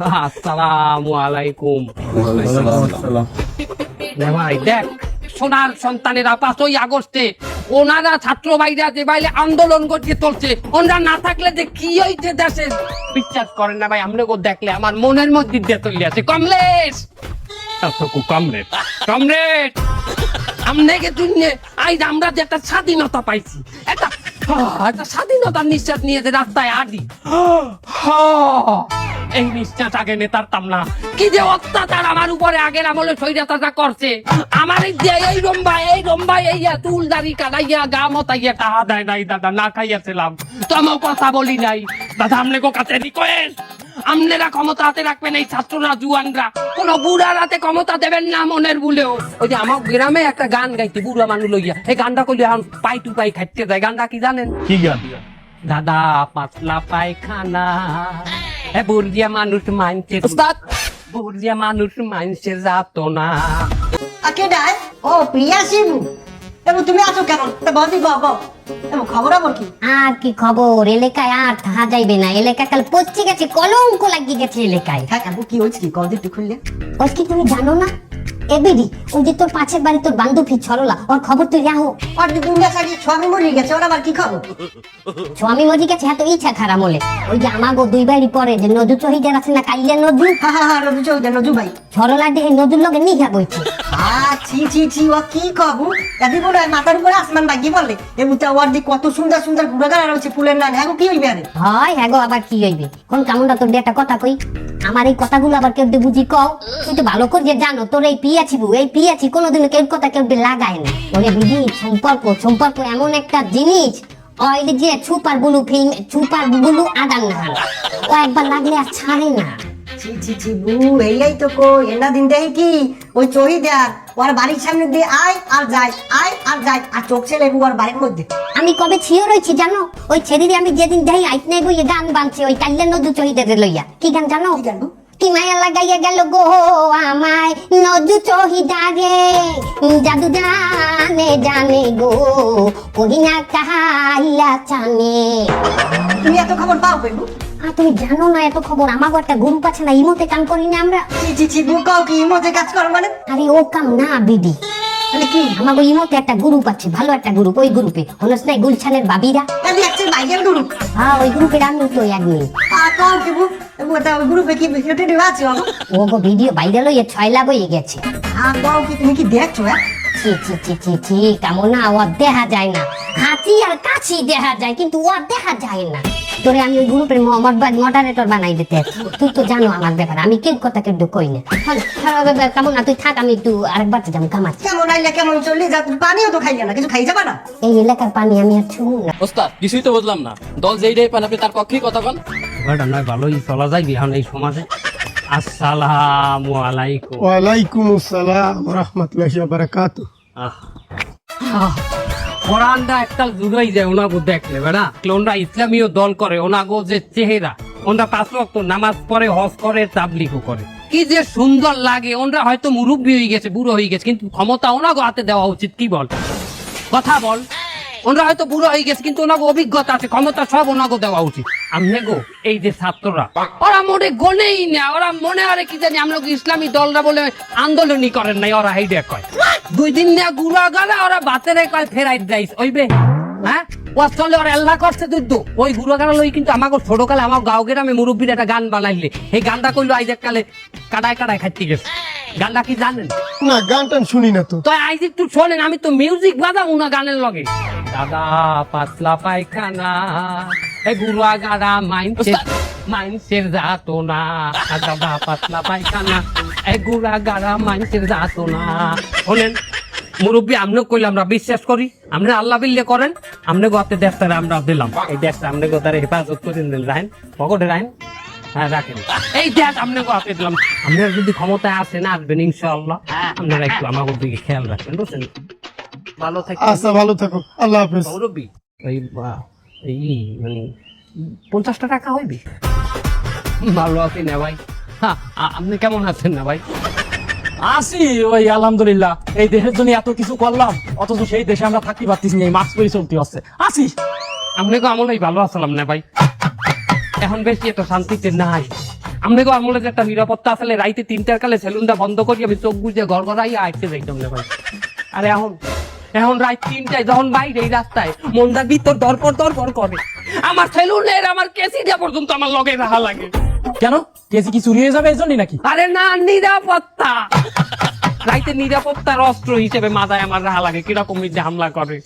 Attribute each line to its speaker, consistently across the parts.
Speaker 1: আসসালামু আলাইকুম। ভাই দেখ সোনার সন্তানেরা পাঁচই আগস্টে ওনারা ছাত্র ভাইরা যে বাইরে আন্দোলন করতে চলছে ওনারা না থাকলে যে কি হইছে দেশে? বিশ্বাস করেন না ভাই আমরা দেখলে আমার মনের মধ্যে দিয়ে চলে আছে কমলেশ! এতটুকু কমরেড কমরেড আমনেকে আজ আমরা যে একটা স্বাধীনতা পাইছি একটা স্বাধীনতার নিঃশ্বাস নিয়ে যে রাস্তায় আডি এই নিঃশ্বাস আগে নেতারতাম না। কি যে অত্যাচার আমার উপরে আগের আমলে স্বৈরাচারটা করছে। আমার এই যে এই রম্বাই এই তুল দাড়ি কাটাইয়া গা মতাইয়া টাহা দেয় নাই দাদা না খাইয়াছিলাম। তোমা কথা বলি নাই। দাদা আমনে গো কাছে রিকোয়েস্ট আমনেরা ক্ষমতা হাতে রাখবেন এই ছাত্ররা জুয়ানরা। কোন বুড়ার হাতে ক্ষমতা দেবেন না মনের ভুলেও ওই যে আমার গ্রামে একটা গান গাইতে বুড়া মানুষ লইয়া। এই গানটা কইলে এখন পাই টু পাই খাইতে যায়। গানটা কি জানেন?
Speaker 2: কি গান?
Speaker 1: দাদা পাতলা পায়খানা। এ দিয়া মানুষ মানছে দিয়া মানুষ মানছে যাতো না
Speaker 3: আকে ডাই ও প্রিয়া শিবু তুমি আছো কেন তা বদি বাব খবর আবার কি?
Speaker 4: আর কি খবর? এলাকায় আর থাকা যাইবে না। এলাকা কাল পচে গেছে কলঙ্ক লাগিয়ে গেছে এলাকায়।
Speaker 3: হ্যাঁ এবু কি হয়েছে কি? কল একটু খুললে।
Speaker 4: ওই কি তুমি জানো না? এবেরি ওই যে তোর পাশের বাড়ি তোর বান্ধবী ছরলা ওর খবর তুই রাহো
Speaker 3: আর যে দুনিয়া সারি স্বামী মরে গেছে ওর আবার কি খবর?
Speaker 4: স্বামী মজি গেছে এত ইচ্ছা খারাপ হলে। ওই যে আমাগো দুই বাড়ি পরে যে নদু চহিদার আছে না কাইলে নদু?
Speaker 3: ভাই।
Speaker 4: ছরলা দেখে নদুর লগে নিঘা বইছে।
Speaker 3: আ ছি ছি ছি ও কি কবু মাথার উপরে আসমান বাগি বলে ওর দি কত সুন্দর সুন্দর ঘুরাগার রয়েছে ফুলের নাম। হ্যাঁ গো, কি হইবে আরে?
Speaker 4: হয় হ্যাঁ গো আবার কি হইবে? কোন কামুনটা তোর একটা কথা কই? আমার এই কথাগুলো আবার কেউ দিয়ে বুঝি কও? তুই তো ভালো করে জানো তোর এই পিয়াছি বউ এই পিয়াছি কোনোদিনও কেউ কথা কেউ দিয়ে লাগায় না। ওরে বুঝি সম্পর্ক সম্পর্ক এমন একটা জিনিস। ওই যে super blue film super blue আদান না। ও একবার লাগলে আর ছাড়ে না।
Speaker 3: ছি ছি ছি বু এই তো কো এনা দিন দেই কি? ওই দেয়ার ওর বাড়ির সামনে দিয়ে আয় আর যায় আয় আর যায় আর চোখ ছেলে ওর বাড়ির মধ্যে।
Speaker 4: আমি কবে ছিও রয়েছি জানো? ওই ছেড়ে আমি যেদিন দেই আইত নেই বইয়ে গান বানছে ওই কাল্লে নদু চহিদের লইয়া। কি গান জানো?
Speaker 3: কি জানব
Speaker 4: মায়া লাগাইয়া গেল গো আমায়। নদু চহিদারে জাদু জানে জানে গো কহিনা কাহাইয়া চানে।
Speaker 3: তুমি এত খবর পাও পেবু
Speaker 4: আর তুমি জানো না এত খবর আমাগো একটা গ্রুপ আছে না ইমোতে কাম করি না আমরা।
Speaker 3: ছি ছি বু কি মধ্যে কাজ করো মানে?
Speaker 4: আরে ও কাম না বিডি
Speaker 3: মানে কি?
Speaker 4: আমাগো ইমোতে একটা গ্রুপ আছে ভালো একটা গ্রুপ ওই গ্রুপে হনস নাই গুলছানের বাবিরা?
Speaker 3: আমি একটা বাইকের গুরু
Speaker 4: হ্যাঁ ওই গ্রুপের আমি তো একদিন
Speaker 3: আর কাও কি ওই গ্রুপে কি ভিডিও টিডিও আছে?
Speaker 4: ও গো ভিডিও ভাইরাল হয়ে ছয়লা বইয়ে গেছে।
Speaker 3: আর কাও কি তুমি কি দেখছ হ্যাঁ?
Speaker 4: ছি ছি ছি ছি ছি কেমন না ও দেখা যায় না। হাতি আর কাছি দেখা যায় কিন্তু ও দেখা যায় না। তোরে আমি ওই গ্রুপের মডারেটর বানাই দিতে। তুই তো জানো আমার ব্যাপার আমি কেউ কথা কেউ কই না। হল, হল, কেমন না? তুই থাক আমি একটু আরেকবার যাব কামাচ্ছি
Speaker 3: কেমন আইলে কেমন চললে? যা পানিও তো খাইলে না কিছু খাই যাবা না?
Speaker 4: এই এলাকার পানি আমি আর ছুঁ না।
Speaker 2: ওস্তাদ কিছুই তো বুঝলাম না। দল যেই রে পান আপনি তার পক্ষেই কথা কন
Speaker 1: ওটা নয় ভালোই চলা যায় এখন এই সমাজে। আসসালামু আলাইকুম।
Speaker 5: ওয়ালাইকুম আসসালাম রহমতুল্লাহি ওয়া বারাকাতুহু।
Speaker 1: আহ। কোরআনটা একটা জুড়াই যায় ওনাগো দেখলে, বেড়া? ওনরা ইসলামীয় দল করে, ওনাগো যে চেহারা, ওনরা পাঁচ রক্ত নামাজ পড়ে, হজ করে, তাবলিগও করে। কি যে সুন্দর লাগে, ওনরা হয়তো মুরব্বী হয়ে গেছে, বুড়ো হয়ে গেছে, কিন্তু ক্ষমতা ওনাগো হাতে দেওয়া উচিত, কি বল? কথা বল। ওনরা হয়তো বুড়ো হয়ে গেছে কিন্তু ওনাগো অভিজ্ঞতা আছে ক্ষমতা সব ওনাগো দেওয়া উচিত। আমনে গো এই যে ছাত্ররা ওরা মনে গনেই না ওরা মনে আরে কি জানি আমরা ইসলামী দলরা বলে আন্দোলনই করেন নাই ওরা হেইডে কয়। দুই দিন না গুড়া গালা ওরা বাতেরে কয় ফেরাই যাইস ওইবে হ্যাঁ? ও চলে ওরা আল্লাহ করছে তুই ওই গুড়া গালা লই কিন্তু আমাকে ছোট কালে আমার গাঁও গ্রামে মুরব্বীর একটা গান বানাইলে। এই গানটা কইলো আইজ কালে কাটায় কাটায় খাইতে গেছে। গানটা কি জানেন?
Speaker 5: না গান টান শুনি না তো।
Speaker 1: তো আইজ একটু শোনেন আমি তো মিউজিক বাজাবো না গানের লগে। দাদা পাতলা পায়খানা এ গুরুয়া গাড়া যাতো না। দাদা পাতলা পায়খানা এ গুড়া গাড়া যাতো না। শোনেন মুরব্বী আমনে কইলে আমরা বিশ্বাস করি আমরা আল্লাহ বিল্লে করেন আমনে গতে দেশটারে আমরা দিলাম। এই দেশটা আমনে গোতারে হেফাজত করে দিন রাইন পকেটে রাইন হ্যাঁ রাখেন এই গতে দিলাম। আপনারা যদি ক্ষমতায় আসেন আসবেন ইনশাআল্লাহ। আপনারা একটু আমাদের দিকে খেয়াল রাখবেন বুঝছেন? ভালো থাকবেন।
Speaker 5: আচ্ছা ভালো থাকো আল্লাহ হাফেজ।
Speaker 1: মুরব্বী। এই বা- এই মানে পঞ্চাশটা টাকা হইবে? ভালো আছি না ভাই। হ্যাঁ, আপনি কেমন আছেন না ভাই?
Speaker 2: আসি ওই আলহামদুলিল্লাহ। এই দেশের জন্য এত কিছু করলাম অথচ সেই দেশে আমরা থাকতে পারতেছি না এই মাস্ক পরে চলতে হচ্ছে। আসি
Speaker 1: আপনি আমলাই ভালো আসলাম না ভাই। এখন বেশি এত শান্তিতে নাই। আপনাকে আমলে যে একটা নিরাপত্তা আসলে রাইতে তিনটার কালে সেলুনটা বন্ধ করি আমি চোখ বুঝে ঘর ঘরাই আইতে যাইতাম না ভাই। আরে এখন এখন রাত তিনটায় যখন বাইরে এই রাস্তায় মনটা ভিতর দরপর দরপর করে। আমার সেলুনের আমার কেসিটা পর্যন্ত আমার লগে রাহা লাগে।
Speaker 2: কেন? কেসি কি চুরি হয়ে যাবে এই জন্যই নাকি?
Speaker 1: আরে না নিরাপত্তা। রাইতে নিরাপত্তার অস্ত্র হিসেবে মাথায় আমার রাহা লাগে কীরকম যে হামলা করে।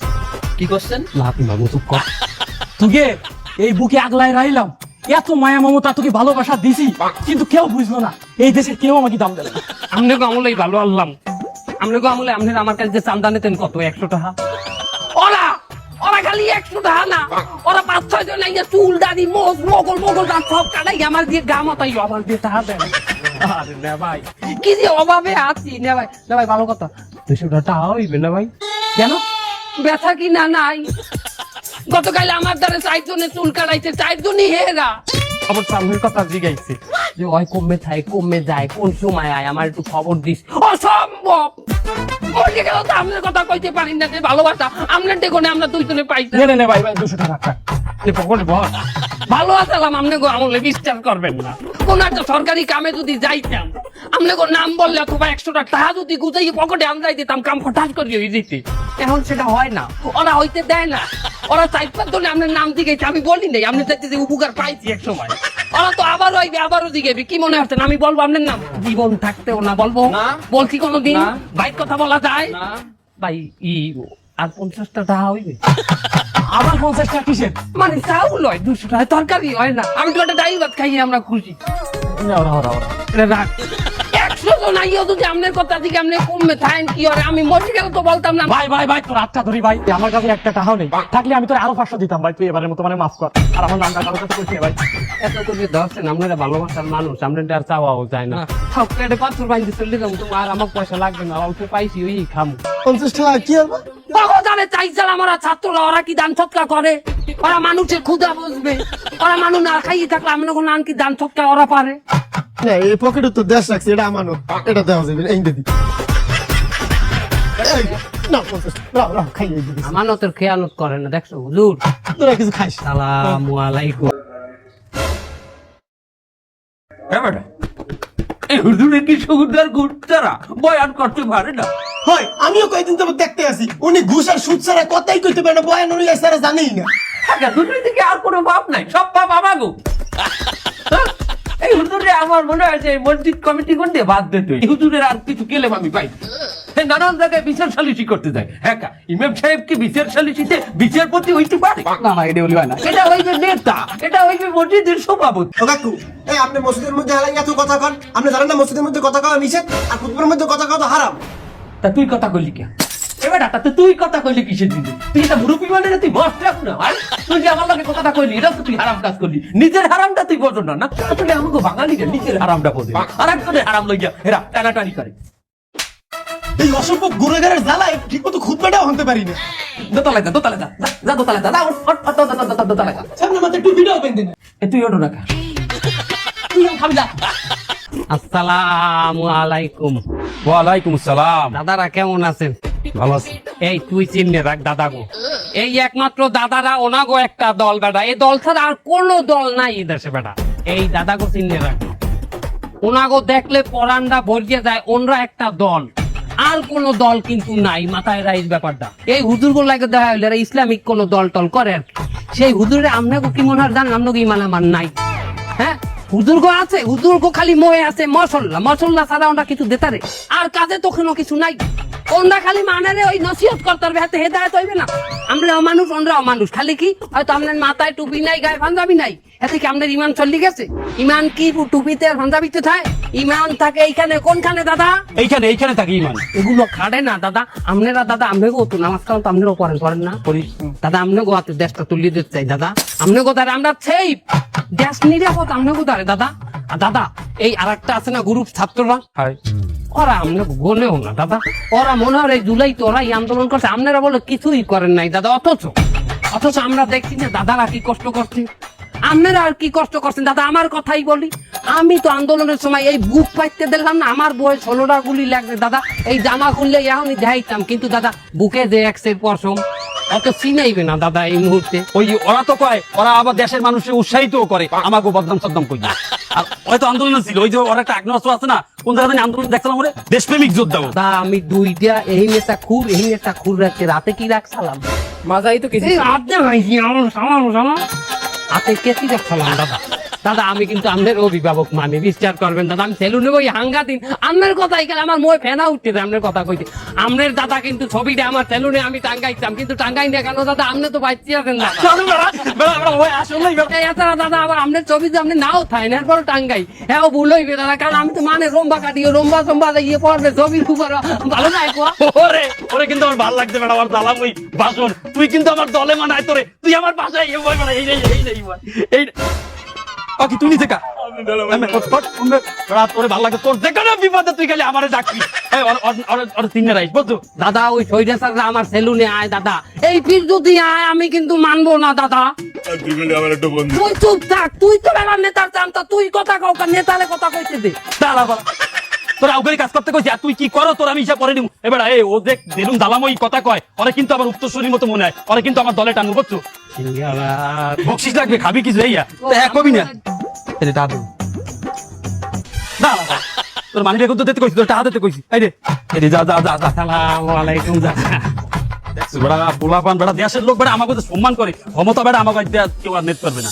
Speaker 2: কি করছেন?
Speaker 1: লাফি বাবু চুপ কর।
Speaker 2: তুকে এই বুকে আগলায় রাইলাম। এত মায়া মমতা তোকে ভালোবাসা দিছি কিন্তু কেউ বুঝলো না। এই দেশের কেউ আমাকে দাম দেবে না।
Speaker 1: আমনেগো আমলেই ভালো আল্লাম আমনেগো আমলে আমনের আমার কাছে যে চান্দা নিতেন কত? একশো টাকা। ওরা ওরা খালি একশো টাকা না। ওরা পাঁচ ছয় জন আইয়া চুল দাড়ি মোজ মোগল মোগল দাঁত সব কাটাই আমার দিয়ে গা মতাই আমার দিয়ে টাকা দেয় আরে না ভাই কি যে অভাবে আছি না ভাই না ভাই ভালো কথা। দুশো টাকা হইবে না ভাই?
Speaker 2: কেন?
Speaker 1: ব্যথা কি না নাই। গতকাল আমার দ্বারা চারজনে চুল কাটাইছে চারজনই হেরা। আমার স্বামীর কথা জিগাইছে। যে ওই কমে থাকে কমে যায় কোন সময় আয় আমার একটু খবর দিস। অসম্ভব! মরে গেল তো আপনার কথা কইতে পারি না যে ভালোবাসা। আপনার দেখুন আমরা দুইজনে পাইছি
Speaker 2: নে। নে নে ভাই ভাই দুশো টাকা রাখ।
Speaker 1: এ পকেটে বস। ভালো আসালাম আপনি গো আমলে বিশ্বাস করবেন না। কোন একটা সরকারি কামে যদি যাইতাম আপনি গো নাম বললে অথবা একশোটা টাকা যদি গুজাই পকেটে আনজাই দিতাম কাম হঠাৎ করে হয়ে দিতে এখন সেটা হয় না। ওরা হইতে দেয় না। ওরা ধরে আপনার নাম আমি বলি নাই। আপনি চাইতে যে উপকার পাইছি এক সময়। ওরা তো আবার হইবে আবারও দিকে কি মনে হচ্ছে আমি বলব আপনার নাম? জীবন থাকতেও না বলব। বলছি কোনোদিন। বাইক কথা বলা যায়। ভাই ই আর পঞ্চাশটা টাকা হইবে?
Speaker 2: আবার পঞ্চাশ টাকা কিসের?
Speaker 1: মানে চাউল হয় দুশো টাকা। তরকারি হয় না। আমি তো একটা ডাইল ভাত খাইয়ে আমরা খুশি।
Speaker 2: ওরা, ওরা, ওরা।
Speaker 1: রাখ জন আইও যদি কথা আপনি কমবে থাকেন কি হয় আমি মরে গেলে তো বলতাম না?
Speaker 2: ভাই ভাই ভাই তোর আটটা ধরি ভাই। আমার কাছে একটা টাকাও নেই। থাকলে আমি তোর আরও পাঁচশো দিতাম ভাই। তুই এবারের মতো মানে মাফ কর। আর আমার নামটা কারোর কাছে করছি ভাই।
Speaker 1: এত করে আপনারা ভালোবাসার মানুষ আর চাওয়াও যায় না। সব কেটে পাথর বাইন্দে চলে যাব তোমার আমার পয়সা লাগবে না অল্প পাইছি ওই খামু।
Speaker 5: পঞ্চাশ টাকা কি হবে?
Speaker 1: চাইছাল আমরা ছাত্ররা ওরা কি দান করে? ওরা মানুষের ক্ষুধা বুঝবে। ওরা মানুষ না খাইয়ে থাকলে আমরা কোনো কি দান সৎকা ওরা পারে?
Speaker 5: না এই পকেটে তো দেশ রাখছি এটা আমানত এটা দেওয়া যাবে এই দিদি এই, না পঞ্চাশ রাও রাও খাইয়ে দিবি
Speaker 1: আমানতের খেয়ালত করে না দেখছ? হুজুর।
Speaker 5: তোরা কিছু খাইস? না।
Speaker 1: সালামু আলাইকুম।
Speaker 6: হ্যাঁ হুজুরের কি বয়ান করতে পারে না।
Speaker 5: হয় আমিও কয়েকদিন তো দেখতে আসি। উনি ঘুষ আর সুদ ছাড়া কথাই কইতে পারে না বয়ান উনি ছাড়া জানেই না।
Speaker 6: হ্যাঁ দুটোর দিকে আর কোনো ভাব নাই সব ভাব আমাগো। হুজুরে আমার মনে হয় যে মসজিদ কমিটি করতে বাদ দিত হুজুরের আর কিছু আমি পাই। নানান জায়গায় বিচার সালিসি করতে যায়। হ্যাঁ ইমাম সাহেব কি বিচার সালিসিতে বিচারপতি হইতে পারে?
Speaker 2: না না এটা বলি না।
Speaker 6: এটা হইবে নেতা এটা হইবে মসজিদের সভাপতি।
Speaker 5: কাকু এই আপনি মসজিদের মধ্যে হালাই এত কথা কন। আপনি জানেন না মসজিদের মধ্যে কথা কওয়া নিষেধ আর কুতুবের মধ্যে কথা কওয়া তো হারাম।
Speaker 6: তা তুই কথা কইলি কে? এবার তাতে তুই কথা কইলি কিসের দিনে তুই এটা মুরব্বী মানে না তুই মস্ত রাখ না ভাই? তুই যে আমার লাগে কথাটা কইলি এটা তো তুই হারাম কাজ করলি। নিজের হারামটা তুই বোঝো না না? আসলে আমাকে নিজের হারামটা বোঝে আর একজনের হারাম লইয়া এরা টানাটানি করে।
Speaker 5: এই গুণাগারের জ্বালায় ঠিক মতো হতে পারি না।
Speaker 6: দোতলায় যা দোতলায় যা। যা, দোতলায় যা দোতলায় যা।
Speaker 5: সামনে মাথায় টুপিটাও বেঁধে না
Speaker 6: এ তুই কা। তুই খাবি যা।
Speaker 1: আসসালামু আলাইকুম।
Speaker 6: ওয়ালাইকুম সালাম
Speaker 1: দাদারা কেমন আছেন? এই তুই রাখ দাদা গো এই একমাত্র দাদারা একটা দল বেটা। এই দল ছাড়া আর কোনো দল নাই বেটা। এই রাখ দেখলে ভরিয়ে যায় ওনরা একটা দল। আর কোন দল কিন্তু নাই, মাথায় রাইজ ব্যাপারটা। এই হুজুরগুলো লাগে দেখা হইলে ইসলামিক কোন দল টল করে। সেই হুজুরে আপনাকে কি মনে হয় জানেন? আপনাকে ইমান আমার নাই। হ্যাঁ? হুজুর গো আছে হুজুর গো খালি মহে আছে মশল্লা মশল্লা ছাড়া ওরা কিছু দেতারে। আর কাজে তো কোনো কিছু নাই। ওনরা খালি মানারে ওই নসিহত করতে হবে হাতে হেদায়ত হইবে না। আমরা অমানুষ ওনরা অমানুষ। খালি কি? হয়তো আপনার মাথায় টুপি নাই গায়ে পাঞ্জাবি নাই। এতে কি আপনার ইমান চলি গেছে? ইমান কি টুপিতে আর পাঞ্জাবিতে থাকে ইমান থাকে এইখানে কোনখানে দাদা?
Speaker 2: এইখানে এইখানে থাকি ইমান।
Speaker 1: এগুলো খাড়ে না দাদা। আপনারা দাদা আমনেগো তো নামাজ কালাম তো আপনারাও করেন করেন না দাদা আমনেগো হাতে দেশটা তুলিয়ে দিতে চাই দাদা। আমনেগো দ্বারা আমরা সেই দেশ নিরাপদ আমনেগো দ্বারে দাদা। আর দাদা এই আর একটা আছে না গ্রুপ ছাত্ররা? ওরা গোনেও না, দাদা। ওরা মনে হয় এই জুলাই তো ওরাই আন্দোলন করছে। বলে কিছুই করেন নাই, দাদা, অথচ। অথচ আমরা দেখছি যে দাদারা কি কষ্ট করছে। আপনারা আর কি কষ্ট করছেন, দাদা, আমার কথাই বলি। আমি তো আন্দোলনের সময় এই বুক পাইতে দিলাম না, আমার বয়স ষোলোটা গুলি লাগছে দাদা। এই জামা খুললে এখনই দেখাইতাম কিন্তু দাদা, বুকে যে এক্সের পশম অত চিনাইবে না দাদা এই মুহূর্তে?
Speaker 2: ওই ওরা তো কয় ওরা আবার দেশের মানুষকে উৎসাহিত করে। আমাকে বদনাম সদনাম করি আর হয়তো আন্দোলন ছিল ওই যে ওরা একটা আগ্নেয়াস্ত্র আছে না কোন জায়গায় আন্দোলন দেখছিলাম ওরে দেশপ্রেমিক যোদ্ধা।
Speaker 1: দাদা আমি দুইটা এই নেতা খুর এই নেতা খুর রাখছে রাতে কি রাখছিলাম? মাজাই তো কিছু আমার সামান সামান। হাতে কেসি রাখছিলাম দাদা। দাদা আমি কিন্তু আপনার অভিভাবক মানে বিশ্বাস করবেন দাদা আমি সেলুনে ওই হাঙ্গা দিন। আপনার কথা এখানে আমার মই ফেনা উঠতে আপনার কথা কইতে। আপনার দাদা কিন্তু ছবিটা আমার সেলুনে আমি টাঙ্গাইতাম কিন্তু টাঙ্গাই না কেন দাদা আপনি তো বাইতে আছেন। এছাড়া দাদা আবার আপনার ছবি যে আপনি নাও থাই না এরপর টাঙ্গাই। হ্যাঁ ভুল হইবে দাদা কারণ আমি তো মানে রম্বা কাটিয়ে রম্বা সম্বা ইয়ে পড়বে ছবি খুব ভালো নাই
Speaker 2: ওরে ওরে কিন্তু আমার ভালো লাগছে বেড়া আমার দালাম ওই বাসন। তুই কিন্তু আমার দলে মানায় তোরে তুই আমার বাসায় এই এই এই এই তুই কা আমি ভালো লাগে তোর বিপদে তুই খালি আমারে ডাকবি। এই বুঝছ?
Speaker 1: দাদা ওই সৈরা স্যাররা আমার সেলুনে আয় দাদা। এই ফির যদি আয় আমি কিন্তু মানবো না দাদা। তুই চুপ থাক তুই তো বেলা নেতার জানতা তুই কথা কাউকে নেতালে কথা কইতে দে।
Speaker 2: দাঁড়া। তোরা কাজ করতে কইছি আর তুই কি করো, তোর আমি হিসাব করে এবার এই, ও দেখ দিলুম দালাম ওই কথা কয়। কিন্তু আমার মতো মনে হয়। কিন্তু আমার দলে টানবো বুঝছ বকশিস লাগবে, খাবি কিছু কবি না? এটা বাড়া। তোর মানি বেগুন তো কইছি, তোর দিতে কইছি। এই রে এই যা যা যা যা
Speaker 1: আলাইকুম
Speaker 2: দেখছ বেড়া পোলা পান বেড়া, দেশের লোক, বেড়া, আমাকে সম্মান করে। ক্ষমতা, বেড়া, আমাকে কেউ আর নেট পারবে না।